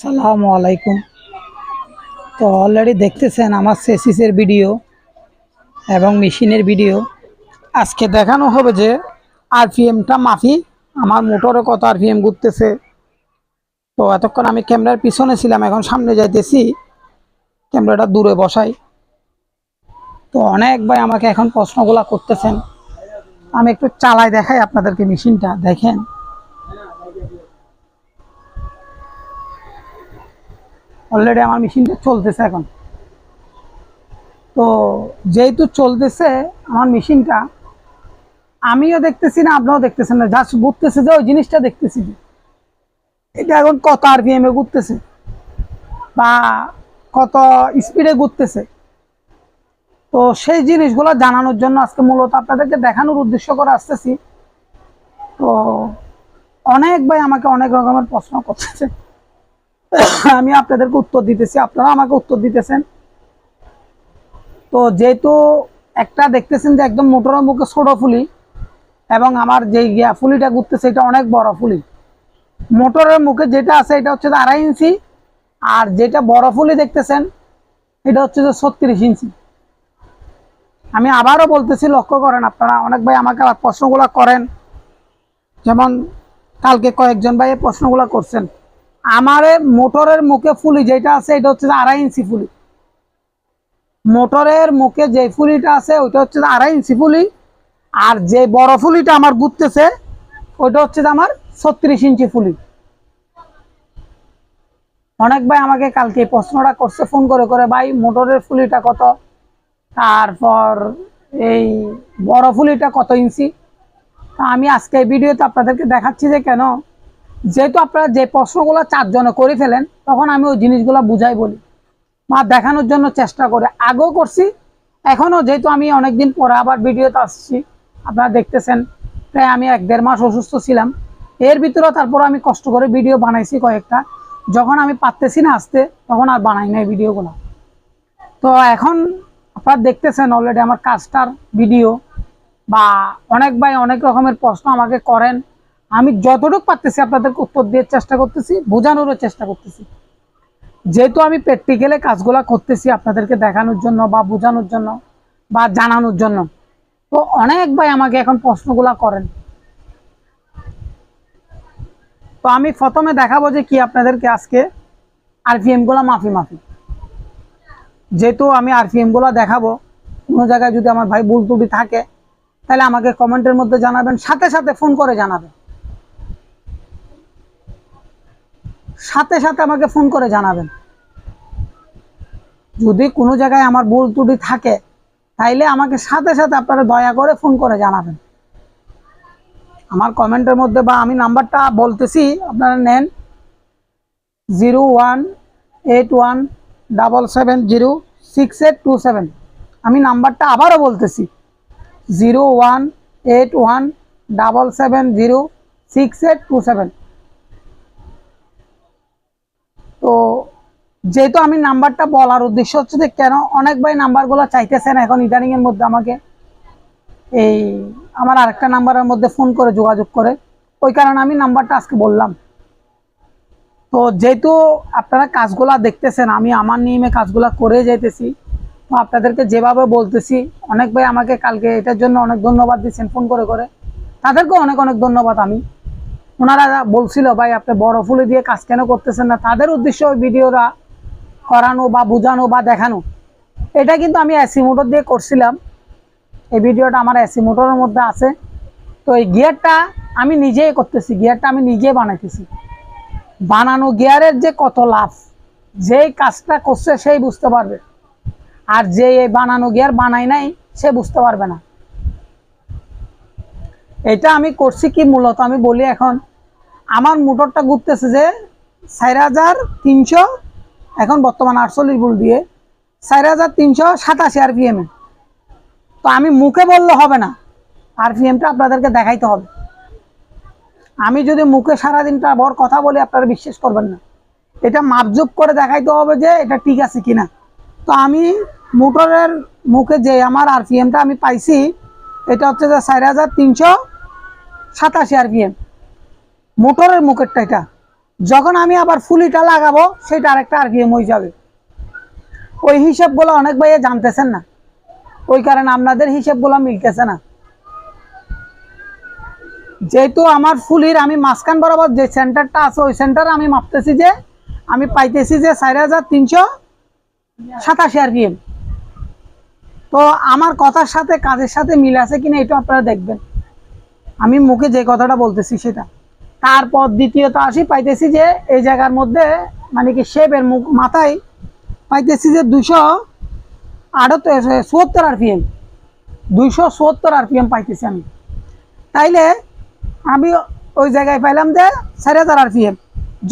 আসসালামু আলাইকুম। তো অলরেডি দেখতেছেন আমার সেসিসের ভিডিও এবং মেশিনের ভিডিও আজকে দেখানো হবে যে আরপিএমটা মাফি, আমার মোটরে কত আরপিএম ঘুরতেছে। তো এতক্ষণ আমি ক্যামেরার পিছনে ছিলাম, এখন সামনে যাইতেছি। ক্যামেরাটা দূরে বসাই। তো অনেক ভাই আমাকে এখন প্রশ্নগুলা করতেছেন। আমি একটু চালাই দেখাই আপনাদেরকে মেশিনটা, দেখেন। অলরেডি আমার মেশিনটা চলতেছে এখন। তো যেহেতু চলতেছে আমার মেশিনটা আমিও দেখতেছি না, আপনিও দেখতেছেন না জাস্ট ঘুরতেছে যে ওই জিনিসটা দেখতেছি এটা এখন কত আরপিএম এ ঘুরতেছে বা কত স্পিডে ঘুরতেছে। তো সেই জিনিসগুলো জানানোর জন্য আজকে মূলত আপনাদেরকে দেখানোর উদ্দেশ্য করে আসতেছি। তো অনেক ভাই আমাকে অনেক রকমের প্রশ্ন করতেছে। আমি আপনাদেরকে উত্তর দিতেছি। আপনারা আমাকে উত্তর দিতেছেন। তো যেহেতু একটা দেখতেছেন যে একদম মোটরের মুখে ছোট ফুলি এবং আমার যে গিয়া ফুলিটা ঘুরতেছে, এটা অনেক বড় ফুলি। মোটরের মুখে যেটা আছে, এটা হচ্ছে আড়াই ইঞ্চি। আর যেটা বড় ফুলি দেখতেছেন, এটা হচ্ছে যে ছত্রিশ ইঞ্চি। আমি আবারও বলতেছি, লক্ষ্য করেন আপনারা, অনেক ভাই আমাকে প্রশ্নগুলো করেন। যেমন কালকে কয়েকজন ভাই এই প্রশ্নগুলো করছেন। আমার মোটরের মুখে ফুলি যেটা আছে, এটা হচ্ছে আড়াই ইঞ্চি ফুলি। মোটরের মুখে যে ফুলিটা আছে, ওইটা হচ্ছে আড়াই ইঞ্চি ফুলি। আর যে বড় ফুলিটা আমার ঘুরতেছে ওইটা হচ্ছে আমার ছত্রিশ ইঞ্চি ফুলি। অনেক ভাই আমাকে কালকে প্রশ্নটা করছে, ফোন করে করে, ভাই, মোটরের ফুলিটা কত? তারপর এই বড় ফুলিটা কত ইঞ্চি? আমি আজকে ভিডিওতে আপনাদেরকে দেখাচ্ছি যে কেন যেহেতু আপনারা যে প্রশ্নগুলো চারজনে করে ফেলেন, তখন আমি ওই জিনিসগুলো বুঝাই বলি। বা দেখানোর জন্য চেষ্টা করে। আগেও করছি, এখনও যেহেতু আমি অনেকদিন পরে আবার ভিডিওতে আসছি, আপনারা দেখতেছেন, প্রায় আমি এক দেড় মাস অসুস্থ ছিলাম। এর ভিতরেও তারপর আমি কষ্ট করে ভিডিও বানাইছি কয়েকটা। যখন আমি পারতেছি না আসতে, তখন আর বানাই নাই ভিডিওগুলো। তো এখন আপনারা দেখতেছেন অলরেডি আমার কাজটার ভিডিও, বা অনেক ভাই অনেক রকমের প্রশ্ন আমাকে করেন। আমি যতটুকু পারতেছি আপনাদেরকে উত্তর দিয়ে চেষ্টা করতেছি, বোঝানোরও চেষ্টা করতেছি। যেহেতু আমি প্র্যাকটিক্যালে কাজগুলো করতেছি আপনাদেরকে দেখানোর জন্য বা বোঝানোর জন্য বা জানানোর জন্য। তো অনেক ভাই আমাকে এখন প্রশ্নগুলো করেন। তো আমি প্রথমে দেখাবো যে কি আপনাদেরকে আজকে আরপিএমগুলা মাফি মাফি। যেহেতু আমি আরপিএমগুলা দেখাবো, কোনো জায়গায় যদি আমার ভাই ভুল ত্রুটি থাকে, তাহলে আমাকে কমেন্টের মধ্যে জানাবেন, সাথে সাথে ফোন করে জানাবেন। সাথে সাথে আমাকে ফোন করে জানাবেন। যদি কোনো জায়গায় আমার ভুল ত্রুটি থাকে, তাইলে আমাকে সাথে সাথে আপনারা দয়া করে ফোন করে জানাবেন। আমার কমেন্টের মধ্যে বা আমি নাম্বারটা বলতেছি, আপনারা নেন zero one eight one double seven zero six eight two seven. আমি নাম্বারটা আবারও বলতেছি, zero one eight one double seven zero six eight two seven. তো যেহেতু আমি নাম্বারটা বলার উদ্দেশ্য হচ্ছে যে কেন অনেক ভাই নাম্বারগুলো চাইতেছেন এখন ইদানিং এর মধ্যে আমাকে এই আমার আরেকটা নাম্বারের মধ্যে ফোন করে যোগাযোগ করে। ওই কারণে আমি নাম্বারটা আজকে বললাম। তো যেহেতু আপনারা কাজগুলা দেখতেছেন, আমি আমার নিয়মে কাজগুলা করে যাইতেছি। তো আপনাদেরকে যেভাবে বলতেছি, অনেক ভাই আমাকে কালকে এটার জন্য অনেক ধন্যবাদ দিচ্ছেন ফোন করে করে। তাদেরকেও অনেক অনেক ধন্যবাদ আমি। ওনারা বলছিল, ভাই, আপনি বড় ফুলে দিয়ে কাজ কেন করতেছেন না? তাদের উদ্দেশ্য ওই ভিডিওরা করানো বা বোঝানো বা দেখানো। এটা কিন্তু আমি এসি মোটর দিয়ে করছিলাম। এই ভিডিওটা আমার এসি মোটরের মধ্যে আছে। তো এই গিয়ারটা আমি নিজেই করতেছি গিয়ারটা আমি নিজে বানাইতেছি। বানানো গিয়ারের যে কত লাভ, যেই কাজটা করছে সেই বুঝতে পারবে। আর যে এই বানানো গিয়ার বানাই নাই, সে বুঝতে পারবে না। এটা আমি করছি কি মূলত আমি বলি এখন, আমার মোটরটা ঘুরতেছে যে চার হাজার তিনশো, এখন বর্তমান আটচল্লিশ বুল দিয়ে, চার হাজার তিনশো সাতাশি আর পিএমে তো আমি মুখে বললে হবে না আর পিএমটা আপনাদেরকে দেখাইতে হবে। আমি যদি মুখে সারাদিনটা বর কথা বলি, আপনারা বিশ্বাস করবেন না। এটা মাপজুপ করে দেখাইতে হবে যে এটা ঠিক আছে কিনা। তো আমি মোটরের মুখে যে আমার আরপিএমটা আমি পাইছি, এটা হচ্ছে যে চার হাজার তিনশো সাতাশি আর আরপিএম। মোটরের মুখেরটা এটা। যখন আমি আবার ফুলিটা লাগাবো সেটা আরেকটা আরপিএম হয়ে যাবে। ওই হিসাবগুলো অনেক ভাইয়া জানতেছেন না। ওই কারণে আপনাদের হিসাবগুলো মিলতেছে না। যেহেতু আমার ফুলির আমি মাঝখান বরাবর যে সেন্টারটা আছে, ওই সেন্টারে আমি মাপতেছি যে, আমি পাইতেছি যে চার হাজার তিনশো সাতাশি আর আরপিএম। তো আমার কথার সাথে, কাজের সাথে মিল আছে কিনা এটা আপনারা দেখবেন। আমি মুখে যে কথাটা বলতেছি সেটা। তারপর দ্বিতীয়ত আসি, পাইতেছি যে এই জায়গার মধ্যে মানে কি শেপের মুখ মাথায় পাইতেছি যে দুশো আটাত্তর চুয়াত্তর আরপিএম। দুইশো চুয়াত্তর আরপিএম পাইতেছি আমি। তাইলে আমি ওই জায়গায় পাইলাম যে চার হাজার আরপিএম।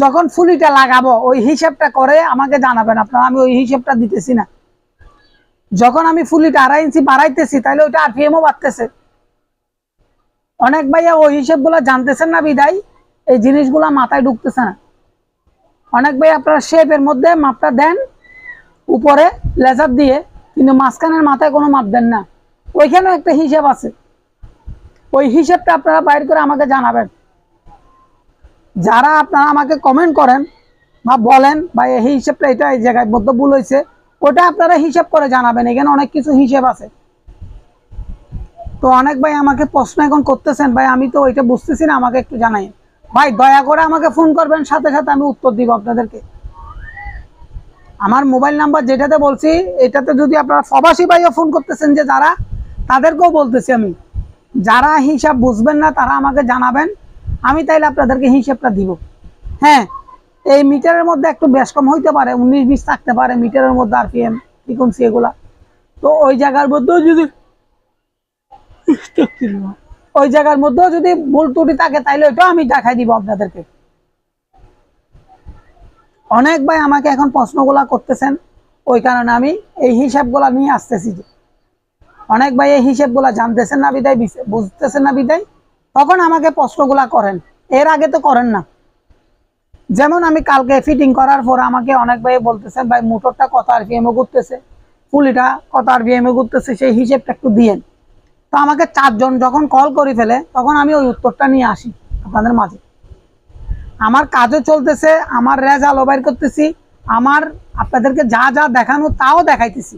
যখন ফুলিটা লাগাবো, ওই হিসেবটা করে আমাকে জানাবেন আপনারা, আমি ওই হিসেবটা দিতেছি না। যখন আমি ফুলিটা আড়াই ইঞ্চি বাড়াইতেছি তাহলে ওইটা আরপিএমও বাড়তেছে। অনেক ভাইয়া ওই হিসেবগুলো জানতেছেন না বিদায়। এই জিনিসগুলো মাথায় ঢুকতেছে না। অনেক ভাই আপনারা শেপের মধ্যে মাপটা দেন, উপরে লেজার দিয়ে, কিন্তু মাঝখানের মাথায় কোনো মাপ দেন না। ওইখানেও একটা হিসেব আছে। ওই হিসেবটা আপনারা বাইর করে আমাকে জানাবেন। যারা আপনারা আমাকে কমেন্ট করেন বা বলেন বা এই হিসেবটা এটা এই জায়গায় বদ্ধ ভুল হয়েছে ওটা আপনারা হিসেব করে জানাবেন। এখানে অনেক কিছু হিসেব আছে। তো অনেক ভাই আমাকে প্রশ্ন এখন করতেছেন, ভাই আমি তো ওইটা বুঝতেছি না, আমাকে একটু জানাই। ভাই দয়া করে আমাকে ফোন করবেন, সাথে সাথে আমি উত্তর দিব আপনাদেরকে। আমার মোবাইল নাম্বার যেটাতে বলছি, এটাতে যদি আপনারা প্রবাসী ভাইও ফোন করতেছেন যে যারা, তাদেরকেও বলতেছি আমি। যারা হিসাব বুঝবেন না, তারা আমাকে জানাবেন, আমি তাইলে আপনাদেরকে হিসাবটা দিব। হ্যাঁ এই মিটারের মধ্যে একটু বেশ কম হইতে পারে, উনিশ বিশ থাকতে পারে মিটারের মধ্যে আরপিএম ফ্রিকোয়েন্সি এগুলা। তো ওই জায়গার মধ্যেও যদি ওই জায়গার মধ্যেও যদি ভুল ত্রুটি থাকে তাইলে ওইটাও আমি দেখাই দিব আপনাদেরকে। অনেক ভাই আমাকে এখন প্রশ্নগুলা করতেছেন, ওই কারণে আমি এই হিসাবগুলা নিয়ে আসতেছি। যে অনেক ভাই এই হিসাবগুলা জানতেছেন না বিদায় বুঝতেছেন না বিদায়, তখন আমাকে প্রশ্নগুলা করেন। এর আগে তো করেন না। যেমন আমি কালকে ফিটিং করার পর আমাকে অনেক ভাই বলতেছেন, ভাই মোটরটা কত আর এ ঘুরতেছে? পুলিটা কত আর এ ঘুরতেছে, সেই হিসেবটা একটু দিয়েন। তো আমাকে চারজন যখন কল করে ফেলে, তখন আমি ওই উত্তরটা নিয়ে আসি আপনাদের মাঝে। আমার কাজও চলতেছে, আমার রেজাল্ট বাইর করতেছি, আমার আপনাদেরকে যা যা দেখানো তাও দেখাইতেছি।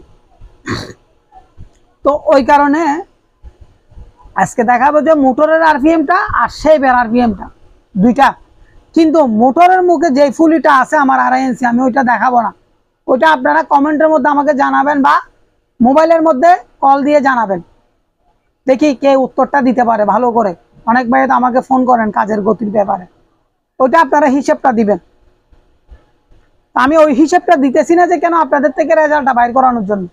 তো ওই কারণে আজকে দেখাবো যে মোটরের আরপিএমটা আর সেই শেপের আরপিএমটা দুইটা। কিন্তু মোটরের মুখে যে ফুলিটা আছে আমার আড়াই ইঞ্চি, আমি ওইটা দেখাবো না। ওইটা আপনারা কমেন্টের মধ্যে আমাকে জানাবেন বা মোবাইলের মধ্যে কল দিয়ে জানাবেন। দেখি কে উত্তরটা দিতে পারে ভালো করে। অনেক ভাই আমাকে ফোন করেন কাজের গতির ব্যাপারে। ওইটা আপনারা হিসেবটা দিবেন। আমি ওই হিসেবটা দিতেছি না যে কেন আপনাদের থেকে রেজাল্টটা বাইর করানোর জন্য।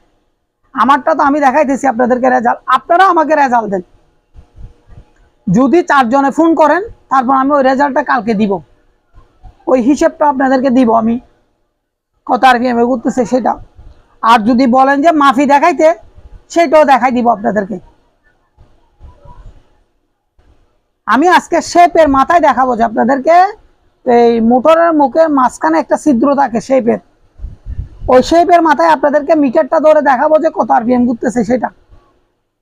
আমারটা তো আমি দেখাইতেছি আপনাদেরকে রেজাল্ট। আপনারা আমাকে রেজাল্ট দেন। যদি চারজনে ফোন করেন, তারপর আমি ওই রেজাল্টটা কালকে দিব। ওই হিসেবটা আপনাদেরকে দিব আমি। কত আর কি করতেছে সেটা। আর যদি বলেন যে মাফি দেখাইতে, সেটাও দেখাই দিব আপনাদেরকে। আমি আজকে শেপের মাথায় দেখাবো যে আপনাদেরকে এই মোটরের মুখের মাঝখানে একটা ছিদ্র থাকে শেপের। ওই শেপের মাথায় আপনাদেরকে মিটারটা ধরে দেখাবো যে কত আরপিএম ঘুরতেছে সেটা।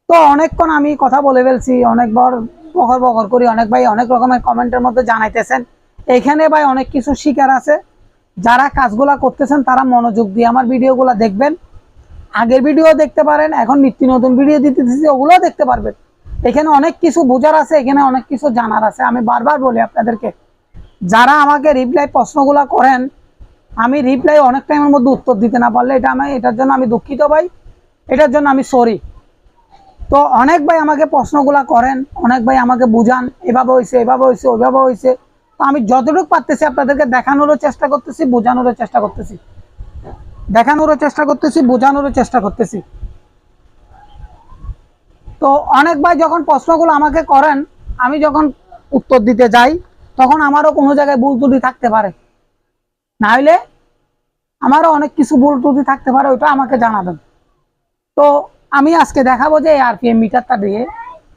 তো অনেকক্ষণ আমি কথা বলে ফেলছি, অনেকবার বকর বকর করি, অনেক ভাই অনেক রকমের কমেন্টের মধ্যে জানাইতেছেন। এখানে ভাই অনেক কিছু শিকার আছে। যারা কাজগুলা করতেছেন, তারা মনোযোগ দিয়ে আমার ভিডিওগুলো দেখবেন। আগের ভিডিও দেখতে পারেন, এখন নিত্য নতুন ভিডিও দিতেছি, ওগুলোও দেখতে পারবেন। এখানে অনেক কিছু বোঝার আছে, এখানে অনেক কিছু জানার আছে। আমি বারবার বলি আপনাদেরকে, যারা আমাকে রিপ্লাই প্রশ্নগুলো করেন, আমি রিপ্লাই অনেক টাইমের মধ্যে উত্তর দিতে না পারলে এটা আমি এটার জন্য আমি দুঃখিত ভাই। এটার জন্য আমি সরি তো অনেক ভাই আমাকে প্রশ্নগুলা করেন, অনেক ভাই আমাকে বুঝান, এভাবে হয়েছে এভাবে হয়েছে ওইভাবে হয়েছে তো আমি যতটুকু পারতেছি আপনাদেরকে দেখানোরও চেষ্টা করতেছি, বোঝানোরও চেষ্টা করতেছি। দেখানোরও চেষ্টা করতেছি, বোঝানোরও চেষ্টা করতেছি। তো অনেক ভাই যখন প্রশ্নগুলো আমাকে করেন, আমি যখন উত্তর দিতে যাই, তখন আমারও কোনো জায়গায় ভুল ত্রুটি থাকতে পারে। না হইলে আমারও অনেক কিছু ভুল ত্রুটি থাকতে পারে, ওইটা আমাকে জানাবেন। তো আমি আজকে দেখাবো যে আরপিএম মিটারটা দিয়ে,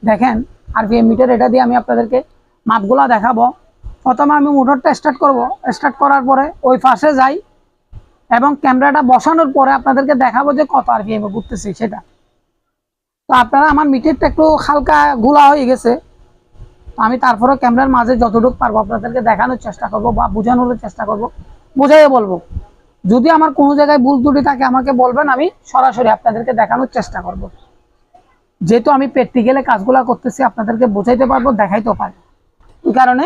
দেখেন, আরপিএম মিটার এটা দিয়ে আমি আপনাদেরকে মাপগুলো দেখাবো। প্রথমে আমি মোটরটা স্টার্ট করব। স্টার্ট করার পরে ওই পাশে যাই এবং ক্যামেরাটা বসানোর পরে আপনাদেরকে দেখাবো যে কত আরপিএম ঘুরতেছি সেটা। তো আপনারা আমার মিটারটা একটু হালকা গোলা হয়ে গেছে। তো আমি তারপরে ক্যামেরার মাঝে যতটুকু পারব আপনাদেরকে দেখানোর চেষ্টা করব বা বোঝানোর চেষ্টা করব, বোঝাইয়ে বলব। যদি আমার কোনো জায়গায় ভুল ত্রুটি থাকে আমাকে বলবেন, আমি সরাসরি আপনাদেরকে দেখানোর চেষ্টা করব। যেহেতু আমি প্র্যাকটিক্যালে কাজগুলো করতেছি, আপনাদেরকে বোঝাইতে পারব, দেখাইতেও পারব। এই কারণে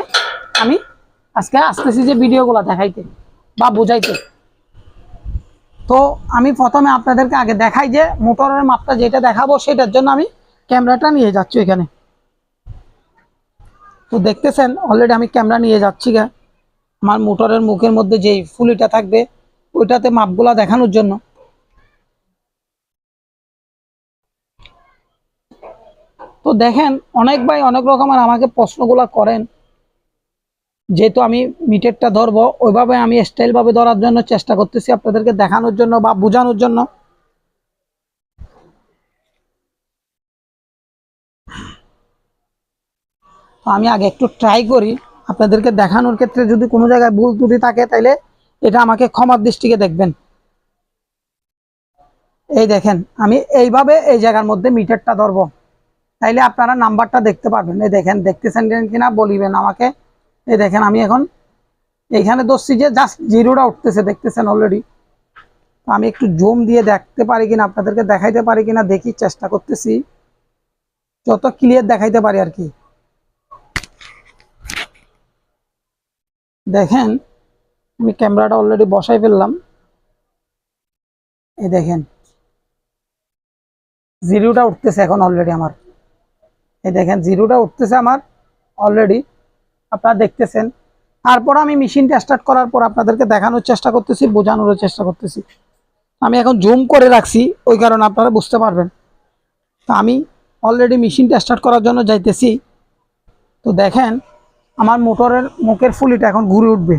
আমি আজকে আসতেছি যে ভিডিওগুলো দেখাইতে বা বোঝাইতে। তো আমি প্রথমে আপনাদেরকে আগে দেখাই যে মোটরের মাপটা যেটা দেখাবো সেটার জন্য আমি ক্যামেরাটা নিয়ে যাচ্ছি এখানে। তো দেখতেছেন অলরেডি আমি ক্যামেরা নিয়ে যাচ্ছি গা। আমার মোটরের মুখের মধ্যে যেই ফুলিটা থাকবে, ওইটাতে মাপগুলা দেখানোর জন্য। তো দেখেন, অনেক ভাই অনেক রকমের আমাকে প্রশ্নগুলো করেন। যেহেতু আমি মিটারটা ধরবো, ওইভাবে আমি স্টাইলভাবে ধরার জন্য চেষ্টা করতেছি আপনাদেরকে দেখানোর জন্য বা বোঝানোর জন্য। তো আমি আগে একটু ট্রাই করি। আপনাদেরকে দেখানোর ক্ষেত্রে যদি কোনো জায়গায় ভুল ত্রুটি থাকে, তাইলে এটা আমাকে ক্ষমার দৃষ্টিকে দেখবেন। এই দেখেন, আমি এইভাবে এই জায়গার মধ্যে মিটারটা ধরবো। তাইলে আপনারা নাম্বারটা দেখতে পারবেন। এই দেখেন, দেখতেছেন কিনা, বলিবেন আমাকে। এই দেখেন, আমি এখন এইখানে ধরছি যে জাস্ট জিরোটা উঠতেছে, দেখতেছেন অলরেডি আমি একটু জুম দিয়ে দেখতে পারি কিনা, আপনাদেরকে দেখাইতে পারি কিনা, দেখি, চেষ্টা করতেছি। যত ক্লিয়ার দেখাইতে পারি আর কি। দেখেন, আমি ক্যামেরাটা অলরেডি বসাই ফেললাম। এই দেখেন, জিরোটা উঠতেছে এখন অলরেডি আমার। এই দেখেন, জিরোটা উঠতেছে আমার অলরেডি আপনারা দেখতেছেন। তারপর আমি মেশিনটা স্টার্ট করার পর আপনাদেরকে দেখানোর চেষ্টা করতেছি বোঝানোর চেষ্টা করতেছি। আমি এখন জুম করে রাখছি, ওই কারণে আপনারা বুঝতে পারবেন। তো আমি অলরেডি মেশিনটা স্টার্ট করার জন্য যাইতেছি। তো দেখেন, আমার মোটরের মুখের ফুলিটা এখন ঘুরে উঠবে।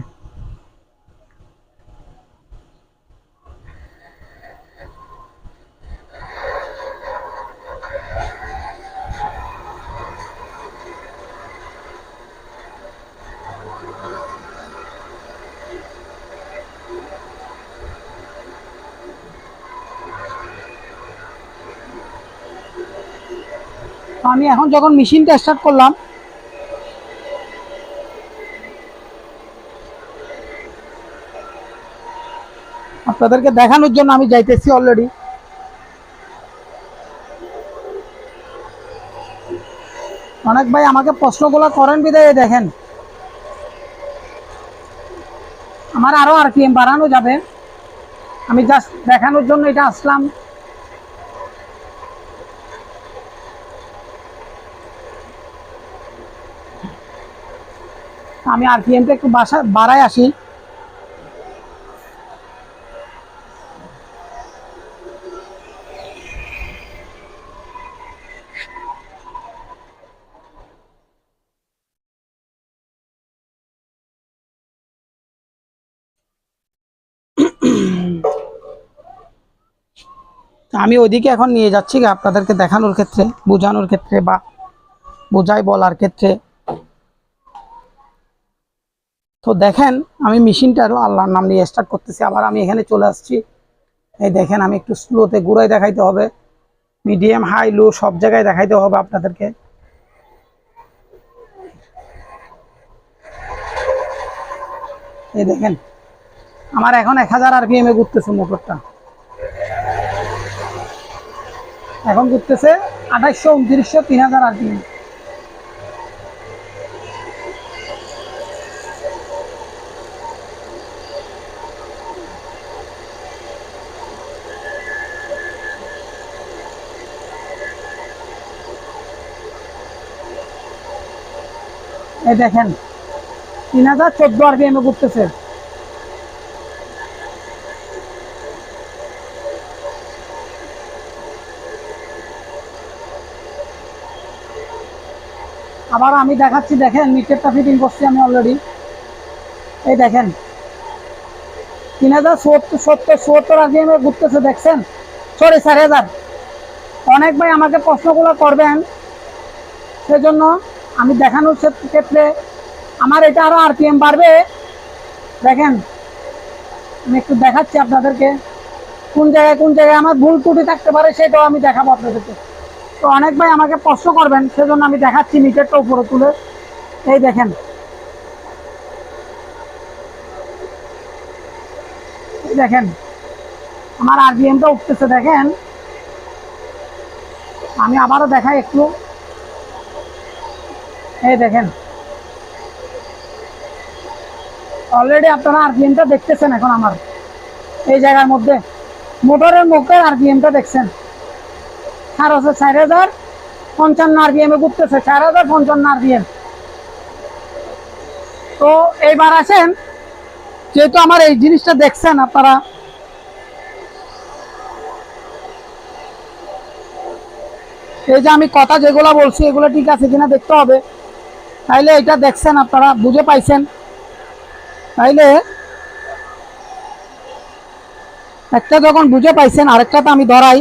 তো আমি এখন যখন মেশিনটা স্টার্ট করলাম, আপনাদেরকে দেখানোর জন্য আমি যাইতেছি অলরেডি অনেক ভাই আমাকে প্রশ্নগুলো করেন বিদায় দেখেন। আমার আরও আর পিএম বাড়ানো যাবে। আমি জাস্ট দেখানোর জন্য এটা আসলাম। আমি আর পিএমটা একটু বাসা বাড়ায় আসি। আমি ওইদিকে এখন নিয়ে যাচ্ছি আপনাদেরকে দেখানোর ক্ষেত্রে, বোঝানোর ক্ষেত্রে বা বোঝাই বলার ক্ষেত্রে। তো দেখেন, আমি মেশিনটা আল্লাহর নাম নিয়ে স্টার্ট করতেছি। আবার আমি এখানে চলে আসছি। এই দেখেন, আমি একটু স্লোতে ঘুরাই দেখাইতে হবে। মিডিয়াম হাই লো সব জায়গায় দেখাইতে হবে আপনাদেরকে। এই দেখেন, আমার এখন এক হাজার আরপিএম এ ঘুরতেছে মোটরটা। এখন ঘুরতেছে আঠাইশশো, উনত্রিশশো, তিন হাজার আর এই দেখেন, তিন হাজার চোদ্দ আরপিএম ঘুরতেছে। আবার আমি দেখাচ্ছি, দেখেন মিটারটা ফিটিং করছি আমি অলরেডি এই দেখেন, তিন হাজার সত্তর সত্তর সত্তর আরপিএম ঘুরতেছে, দেখছেন? সরি চার হাজার। অনেক ভাই আমাকে প্রশ্নগুলো করবেন, সেজন্য আমি দেখানোর ক্ষেত- ক্ষেত্রে আমার এটা আরও আরপিএম বাড়বে। দেখেন, আমি একটু দেখাচ্ছি আপনাদেরকে। কোন জায়গায় কোন জায়গায় আমার ভুল ত্রুটি থাকতে পারে সেটাও আমি দেখাবো আপনাদেরকে। তো অনেক ভাই আমাকে প্রশ্ন করবেন, সেজন্য আমি দেখাচ্ছি মিটারটা উপরে তুলে। এই দেখেন। দেখেন, আমার আরবিএমটা উঠতেছে, দেখেন। আমি আবারও দেখাই একটু। এই দেখেন। অলরেডি আপনারা আরপিএমটা দেখতেছেন এখন আমার। এই জায়গার মধ্যে। মোটরের মুখের আরপিএমটা দেখছেন। চার হাজার চার হাজার, পঞ্চান্ন আরপিএম ঘুরতেছে, চার হাজার, পঞ্চান্ন আরপিএম তো এইবার আসেন, যেহেতু আমার এই জিনিসটা দেখছেন আপনারা। এই যে আমি কথা যেগুলো বলছি, এগুলো ঠিক আছে কিনা দেখতে হবে। তাইলে এটা দেখছেন আপনারা, বুঝে পাইছেন? তাইলে একটা যখন বুঝে পাইছেন, আরেকটা তো আমি ধরাই।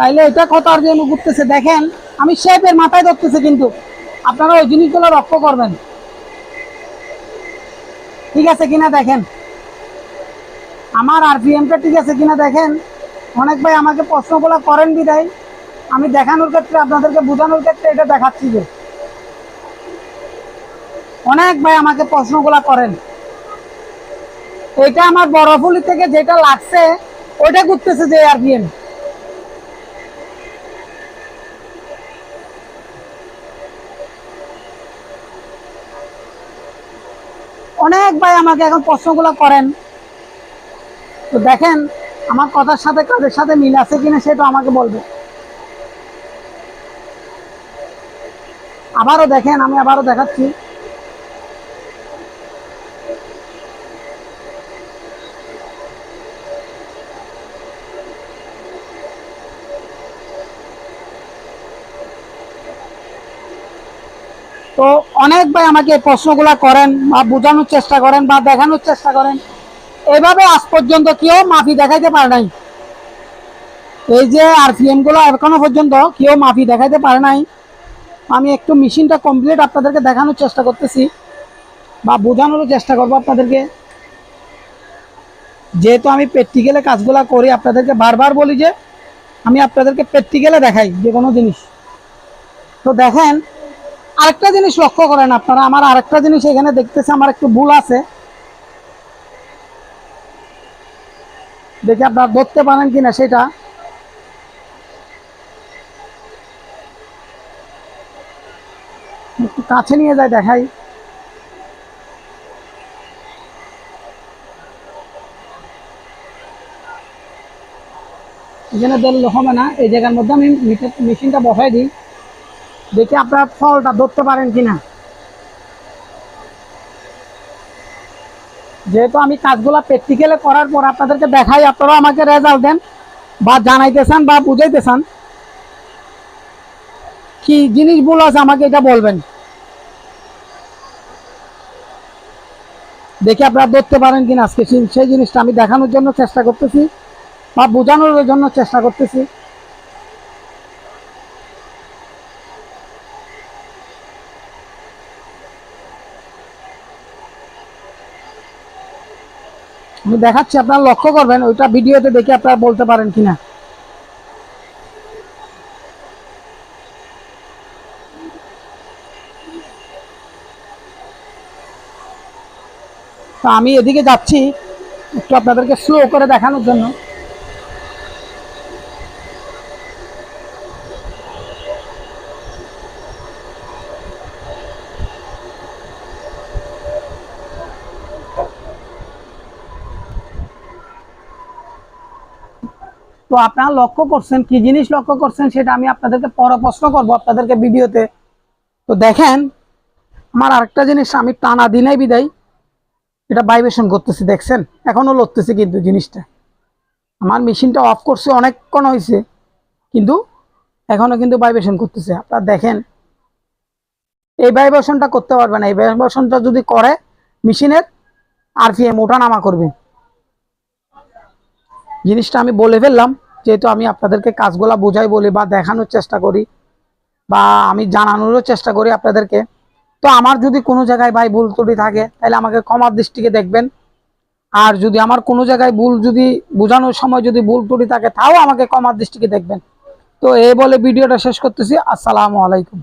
তাইলে এটা কত আর জন্য ঘুরতেছে দেখেন, আমি শেপের মাথায় ধরতেছে কিন্তু। আপনারা ওই জিনিসগুলো লক্ষ্য করবেন। ঠিক আছে কিনা দেখেন? আমার আর আরপিএমটা ঠিক আছে কিনা দেখেন? অনেক ভাই আমাকে প্রশ্নগুলো করেন বিদায়। আমি দেখানোর ক্ষেত্রে, আপনাদেরকে বোঝানোর ক্ষেত্রে এটা দেখাচ্ছি যে, অনেক ভাই আমাকে প্রশ্নগুলো করেন। এটা আমার বড়ফুলি থেকে যেটা লাগছে, ওইটা ঘুরতেছে যে আর আরপিএম। অনেক ভাই আমাকে এখন প্রশ্নগুলো করেন। তো দেখেন, আমার কথার সাথে কাদের সাথে মিল আছে কিনা সেটা আমাকে বলবে। আবারও দেখেন, আমি আবারও দেখাচ্ছি। তো অনেক ভাই আমাকে প্রশ্নগুলা করেন বা বোঝানোর চেষ্টা করেন বা দেখানোর চেষ্টা করেন। এভাবে আজ পর্যন্ত কেউ মাফি দেখাইতে পারে নাই। এই যে আরপিএমগুলো এখনও পর্যন্ত কেউ মাফি দেখাইতে পারে নাই। আমি একটু মেশিনটা কমপ্লিট আপনাদেরকে দেখানোর চেষ্টা করতেছি বা বোঝানোর চেষ্টা করব আপনাদেরকে। যেহেতু আমি প্র্যাকটিক্যালে কাজগুলা করি, আপনাদেরকে বারবার বলি যে আমি আপনাদেরকে প্র্যাকটিক্যালে দেখাই যে কোনো জিনিস। তো দেখেন আরেকটা জিনিস লক্ষ্য করেন আপনারা, আমার আরেকটা জিনিস এখানে দেখতেছে, আমার একটু ভুল আছে। দেখি আপনারা ধরতে পারেন কিনা সেটা। একটু কাছে নিয়ে যায় দেখাই। এখানে ধরলে হবে না, এই জায়গার মধ্যে আমি মেশিনটা বসাই দিই। দেখি আপনার ফলটা ধরতে পারেন কিনা। যেহেতু আমি কাজগুলা প্র্যাকটিক্যালে করার পর আপনাদেরকে দেখাই আপনারা আমাকে রেজাল্ট দেন বা জানাইতেছেন বা বুঝাইতেছেন। কি জিনিস ভুল আছে আমাকে এটা বলবেন। দেখি আপনারা ধরতে পারেন কিনা আজকে। সেই- সেই জিনিসটা আমি দেখানোর জন্য চেষ্টা করতেছি বা বোঝানোর জন্য চেষ্টা করতেছি। আমি দেখাচ্ছি, আপনারা লক্ষ্য করবেন, ওইটা ভিডিওতে দেখে আপনারা বলতে পারেন কিনা। তো আমি এদিকে যাচ্ছি, একটু আপনাদেরকে স্লো করে দেখানোর জন্য। তো আপনারা লক্ষ্য করছেন, কি জিনিস লক্ষ্য করছেন সেটা আমি আপনাদেরকে পরে প্রশ্ন করব আপনাদেরকে ভিডিওতে। তো দেখেন, আমার আরেকটা জিনিস আমি টানা দিনেই বিদায়, এটা ভাইব্রেশন করতেছি, দেখছেন? এখনও লড়তেছে কিন্তু জিনিসটা। আমার মেশিনটা অফ করছে, অনেকক্ষণ হয়েছে কিন্তু এখনও কিন্তু ভাইব্রেশন করতেছে। আপনারা দেখেন, এই ভাইব্রেশনটা করতে পারবে না। এই ভাইব্রেশনটা যদি করে, মেশিনের আর আরপিএম ওঠা নামা করবে। জিনিসটা আমি বলে ফেললাম, যেহেতু আমি আপনাদেরকে কাজগুলা বোঝাই বলি বা দেখানোর চেষ্টা করি বা আমি জানানোরও চেষ্টা করি আপনাদেরকে। তো আমার যদি কোনো জায়গায় ভাই ভুল ত্রুটি থাকে, তাহলে আমাকে ক্ষমার দৃষ্টিকে দেখবেন। আর যদি আমার কোনো জায়গায় ভুল যদি বোঝানোর সময় যদি ভুল ত্রুটি থাকে, তাও আমাকে ক্ষমার দৃষ্টিকে দেখবেন। তো এই বলে ভিডিওটা শেষ করতেছি। আসসালামু আলাইকুম।